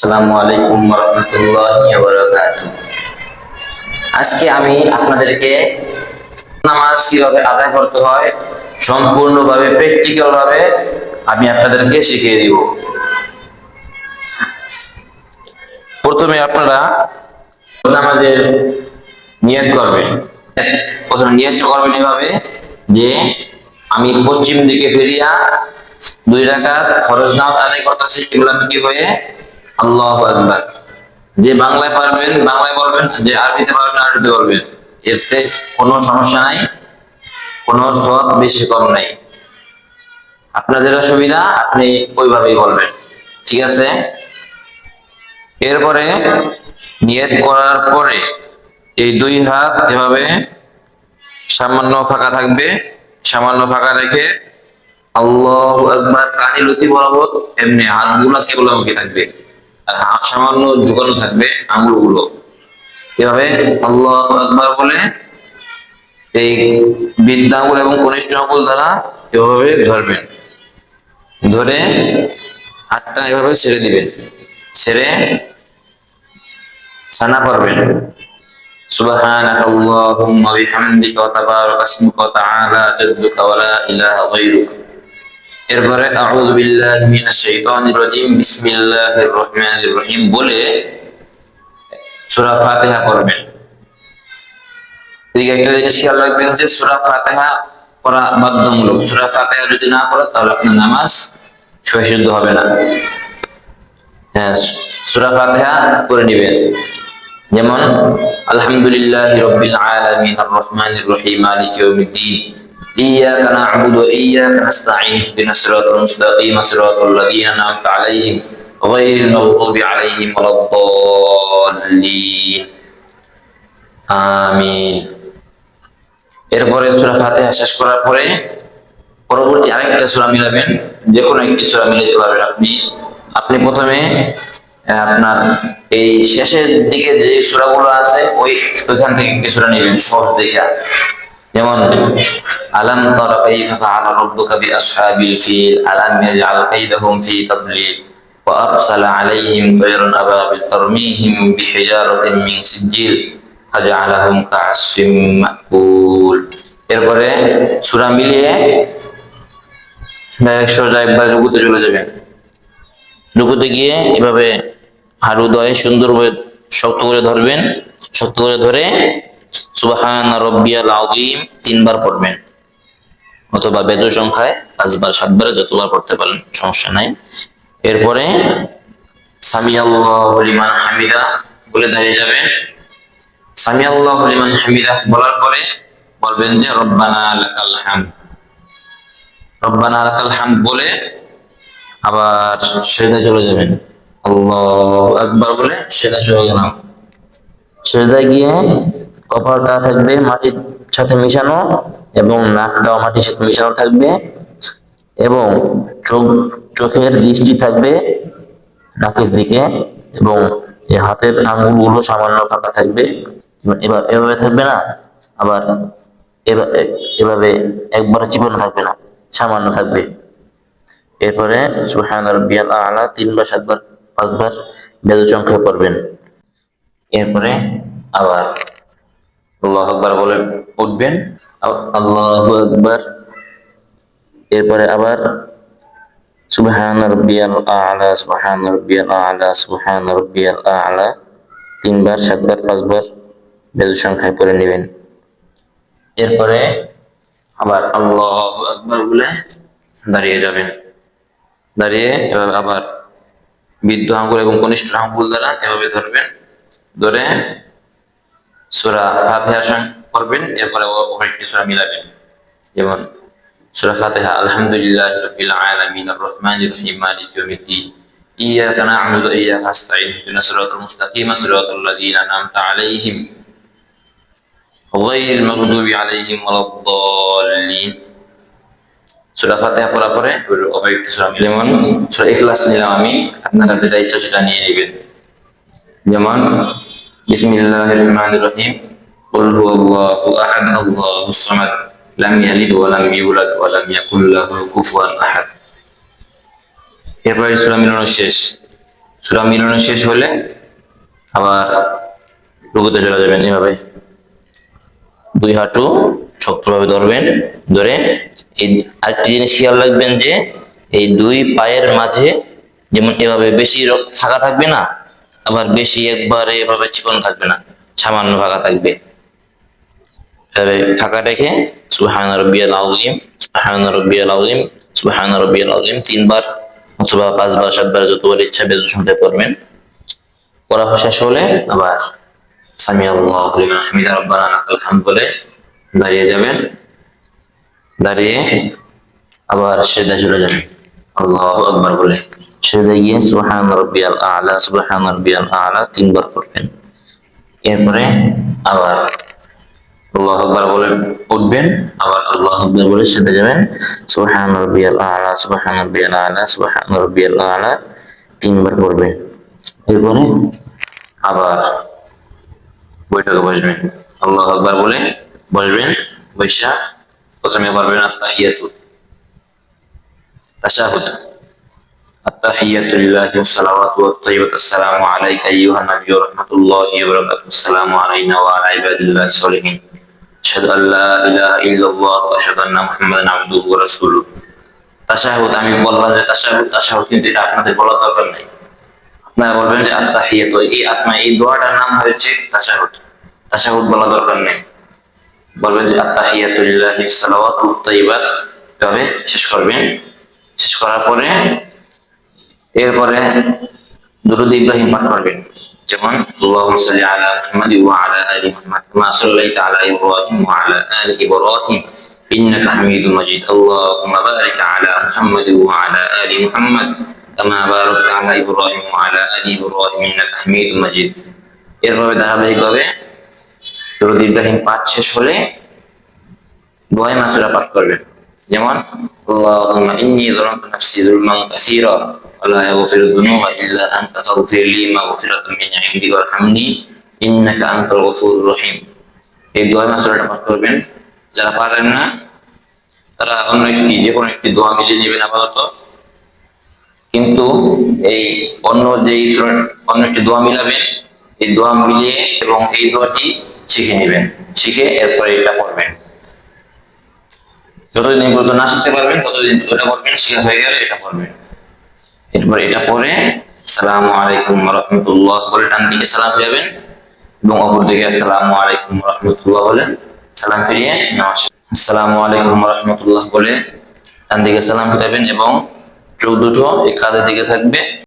আসসালামু আলাইকুম আজকে আমি আপনাদেরকে নামাজ কীভাবে আদায় করতে হয়, সম্পূর্ণভাবে প্র্যাকটিক্যাল ভাবে আমি আপনাদেরকে শিখিয়ে দিব। প্রথমে আপনারা নামাজের নিয়ত করবেন। প্রথমে নিয়ত করবেন এভাবে যে আমি পশ্চিম দিকে ফিরিয়া দুই রাকাত ফরজ নামাজ আদায় করতেছি ইসলামী হয়ে আল্লাহ আকবার। যে বাংলায় পারবেন, বাংলায় বলবেন, যে আরবিতে পারবেন, আরবিতে বলবেন। এতে কোনো সমস্যা নাই, কোনো সব বেশি কম নাই। আপনার যেটা সুবিধা আপনি ওইভাবেই বলবেন। ঠিক আছে? এরপরে নিয়ত করার পরে এই দুই হাত এভাবে সামান্য ফাঁকা থাকবে। সামান্য ফাঁকা রেখে আল্লাহ একবার কানি লতি বরাবর এমনি হাতগুলা কেবলামুখী থাকবে। আর হাত সামান্য ঝুঁকানো থাকবে আঙুলগুলো এভাবে আল্লাহ একবার বলে এই বৃদ্ধ আঙুল এবং কনিষ্ঠ আঙুল দ্বারা এভাবে ধরবেন ধরে হাতটা এভাবে ছেড়ে দিবেন ছেড়ে সানা পড়বেন سبحانك اللهم وبحمدك وتبارك اسمك وتعالى جدك ولا اله غيرك এরপরে রহিম বলে সূরা ফাতিহা পড়বেন। একটা জিনিস খেয়াল রাখবেন যে সূরা ফাতিহা পড়া বাধ্যতামূলক সূরা ফাতিহা যদি না পড়েন তাহলে আপনার নামাজ সহিশুদ্ধ হবে না। হ্যাঁ সূরা ফাতিহা করে নেবেন। যেমন, আলহামদুলিল্লাহ রব্বিল আলামিন, আর রহমানির রহিম, মালিক ইয়াউমিদ্দিন। إياك نعبد وإياك نستعين اهدنا الصراط المستقيم صراط الذين أنعمت عليهم غير المغضوب عليهم ولا الضالين আমিন এরপরে সূরা ফাতিহা শেষ করার পরে পরবর্তী আরেকটা সূরা মিলাবেন যে কোনো একটি সূরা মিলাতে পারবেন আপনি আপনি প্রথমে আহ, আপনার এই শেষের দিকে যে সূরাগুলো আছে ওই ওইখান থেকে একটি সূরা নেবেন সহজ দেখা যেমন, আলম তর কাইফা আলা রাব্বুকা বিআসহাবিল ফিল ইয়াজআল কাইদাহুম ওয়া আলাইহিম তায়রান আবাবিল বিহিজারাতিন মিন সিজিল ফাজআলাহুম কা'আসফিম মাকুল। এরপরে সূরা মিলিয়ে ডাইরেক্ট একবার রুকুতে চলে যাবেন। রুকুতে গিয়ে এভাবে হারুদয়ে সুন্দরভাবে শক্ত করে ধরবেন, শক্ত করে ধরে তিনবার পড়বেন। অথবা বেদ সংখ্যায় পাঁচবার সাতবারে যতবার পড়তে পারেন, সমস্যা নাই। এরপরে সামি হামিদা বলে দাঁড়িয়ে যাবেন। সামি হামিদা বলার পরে বলবেন যে, রব্বানা লাকাল বলে আবার সেদা চলে যাবেন। আল্লাহ একবার বলে সেদা চলে গেলাম। সেদায় গিয়ে কপালটা থাকবে মাটির সাথে মিশানো এবং নাকটাও মাটির সাথে মিশানো থাকবে এবং চোখ, চোখের দৃষ্টি থাকবে নাকের দিকে এবং হাতের আঙ্গুলগুলো সামান্য ফাঁকা থাকবে। এবার এভাবে থাকবে না, আবার এভা- এভাবে একবারে জীবন থাকবে না, সামান্য থাকবে। এরপরে সুহান রব্বিয়াল আলা তিনবার, সাতবার, পাঁচবার বেদ সংখ্যায় পড়বেন। এরপরে আবার আল্লাহ আকবার বলে উঠবেন। আল্লাহ আকবার। এরপরে আবার সুবহান রব্বিয়াল আলা, সুবহান রব্বিয়াল আলা, সুবহান রব্বিয়াল আলা। তিনবার, সাতবার, পাঁচবার বেদ সংখ্যায় পড়ে নেবেন। এরপরে আবার আল্লাহ আকবার বলে দাঁড়িয়ে যাবেন। দাঁড়িয়ে এভাবে আবার বৃদ্ধ আঙ্গুল এবং কনিষ্ঠ আঙ্গুল দ্বারা এভাবে ধরবেন। ধরে সূরা ফাতিহা সং করবেন এরপরে ওপর একটি সূরা মিলাবেন যেমন সূরা ফাতিহা আলহামদুলিল্লাহ রাব্বিল আলামিন আর রহমানির রহিম মালিক ইয়াউমিদ্দিন إياك نعبد وإياك نستعين اهدنا الصراط المستقيم صراط الذين أنعمت عليهم غير المغضوب عليهم ولا الضالين সূরা ফাতিহা পড়ার পরে ওপর একটি সূরা মিলাবেন। যেমন সূরা ইখলাস নিলাম আমি আপনারা যেটা ইচ্ছা সেটা নিয়ে নেবেন যেমন বিসমিল্লাহির রহমানির রহিম কুল হুয়াল্লাহু আহাদ আল্লাহুস সামাদ। লাম ইয়ালিদ ওয়া লাম ইউলাদ ওয়া লাম ইয়াকুল লাহু কুফুয়ান আহাদ। এরপর সূরা মিলানো শেষ। সূরা মিলানো শেষ হলে আবার রুকুতে চলে যাবেন এভাবে। দুই হাঁটু শক্তভাবে ধরবেন, ধরে এই আরেকটি জিনিস খেয়াল রাখবেন যে, এই দুই পায়ের মাঝে যেমন এভাবে বেশি ফাঁকা থাকবে না আবার বেশি একবারে এভাবে চিকন থাকবে না, সামান্য ফাঁকা থাকবে। ফাঁকা রেখে তিনবার অথবা পাঁচবার, সাতবার যতবার ইচ্ছা বেজু সংখ্যায় পড়বেন পড়া শেষ হলে আবার বলে দাঁড়িয়ে যাবেন। দাঁড়িয়ে আবার সেদা চলে যাবেন আল্লাহ আকবার বলে। সেদা গিয়ে সুবহান রব্বিয়াল আলা সুবহান রব্বিয়াল আলা তিনবার পড়বেন। এরপরে আবার আল্লাহ আকবার বলে উঠবেন, আবার আল্লাহ আকবার বলে সেদা যাবেন সুবহান রব্বিয়াল আলা সুবহান রব্বিয়াল আলা সুবহান রব্বিয়াল আলা তিনবার পড়বেন। এরপরে আবার বৈঠকে বসবেন। আল্লাহ আকবার বলে বসবেন, বৈশা প্রথমে পারবেন আত্মাহিয়াতু, তাশাহুদ। التحية لله والصلوات والطيبة السلام عليك أيها النبي ورحمة الله وبركاته السلام علينا وعلى عباد الله الصالحين أشهد أن لا إله إلا الله وأشهد أن محمدا عبده ورسوله তাশাহুদ আমি বললাম যে তাশাহুদ তাশাহুদ কিন্তু এটা আপনাদের বলার দরকার নেই আপনারা বলবেন যে আত্মাহিয়াত এই আত্মা এই দোয়াটার নাম হচ্ছে তাশাহুদ তাশাহুদ বলা দরকার নেই বলবেন যে আত্তাহিয়াতুলিল্লাহি সালাওয়াতু তাইয়্যিবাত এভাবে শেষ করবেন শেষ করার পরে এরপরে দুরূদ ইব্রাহিম পাঠ করবেন যেমন আল্লাহুম্মা সাল্লি আলা মুহাম্মাদ ওয়া আলা আলি মুহাম্মাদ কামা সাল্লাইতা আলা ইব্রাহিম ওয়া আলা আলি ইব্রাহিম إنك حميد مجيد اللهم بارك على محمد وعلى آل محمد كما باركت على إبراهيم وعلى آل إبراهيم إنك حميد مجيد এরভাবে ধারাবাহিকভাবে দরুদ ইব্রাহিম পাঠ শেষ হলে দোয়াই মাসুরা পাঠ করবেন যেমন আল্লাহুম্মা ইন্নী যালামতু নাফসি যুলমান কাসীরা লা ইয়াগফিরু যুনুবা ইল্লা আনতা ফাগফির লি মাগফিরাতাম মিন ইনদিকা ওয়ারহামনি ইন্নাকা আনতাল গফুরুর রহিম এই দোয়াই মাসুরাটা পাঠ করবেন। যারা পারেন না, তারা অন্য একটি, যে কোনো একটি দোয়া মিলিয়ে নেবেন আপাতত। কিন্তু এই অন্য সুরা- অন্য একটি দোয়া মিলাবেন, এই দোয়া মিলিয়ে এবং এই দোয়াটি শিখে নেবেন। শিখে এরপরে এটা পড়বেন। যতদিন পর্যন্ত না শিখতে পারবেন, ততদিন ওটা পড়বেন, শেখা হয়ে গেলে এটা পড়বেন। এরপর এটা পরে সালাম আলাইকুম রহমতুল্লাহ বলে ডান দিকে সালাম ফিরাবেন এবং অপর দিকে আসসালামু আলাইকুম রহমতুল্লাহ বলে সালাম ফিরিয়ে নামাজ সালাম আসসালামু আলাইকুম রহমতুল্লাহ বলে ডান দিকে সালাম ফিরাবেন এবং চোখ দুটো এই দিকে থাকবে।